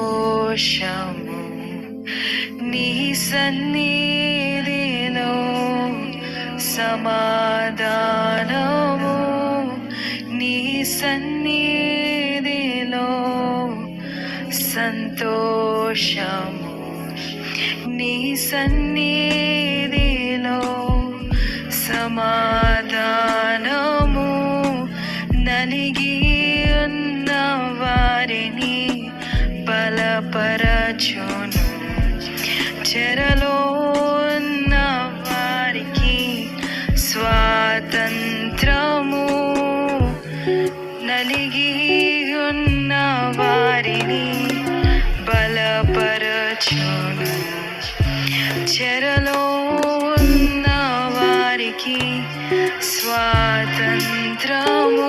సంతోషము నీ సన్నిధిలో సమాధానము నీ సన్నిధిలో సంతోషము నీ సన్నిధిలో సమా చూను చెరలో ఉన్న వారికి స్వాతంత్రము నలిగి ఉన్న వారిని బలపరచును. చెరలో ఉన్న వారికి స్వాతంత్రము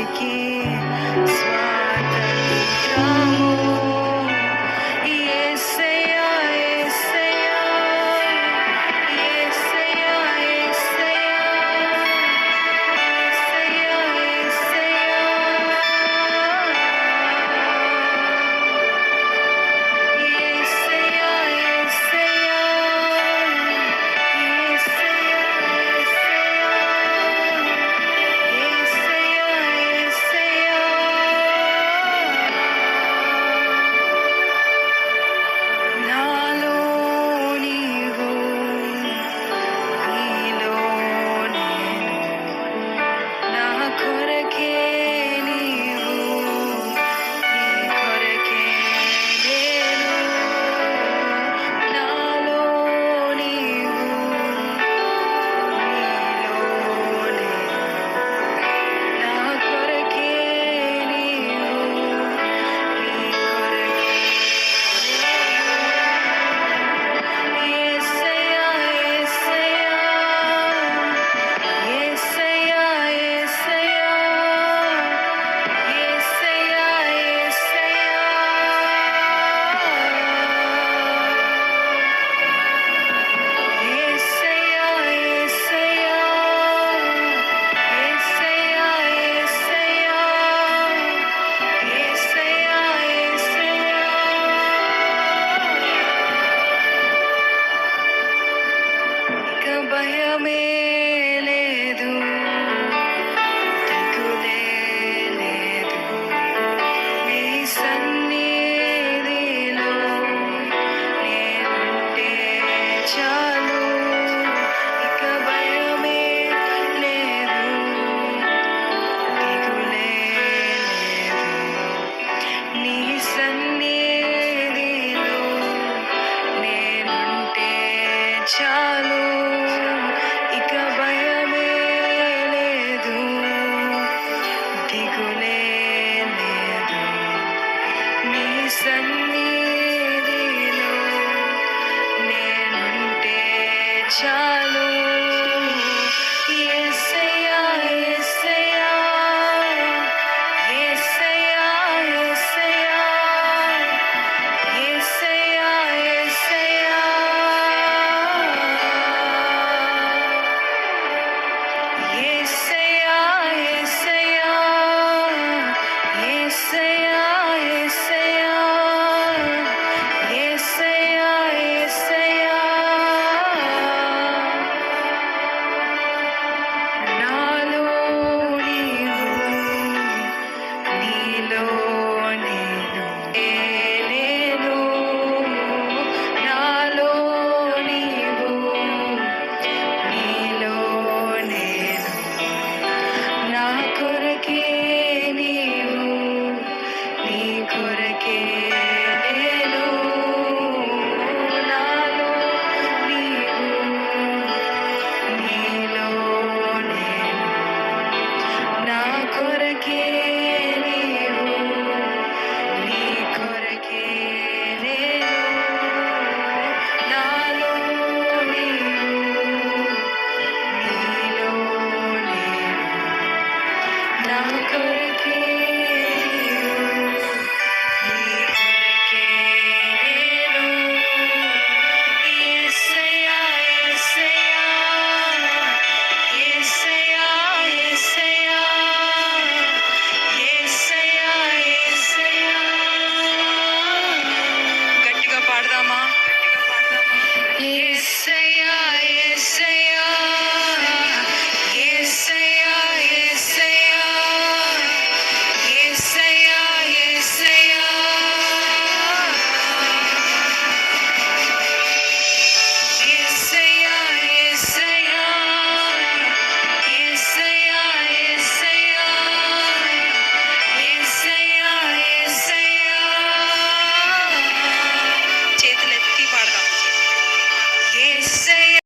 Reiki. பயமே send me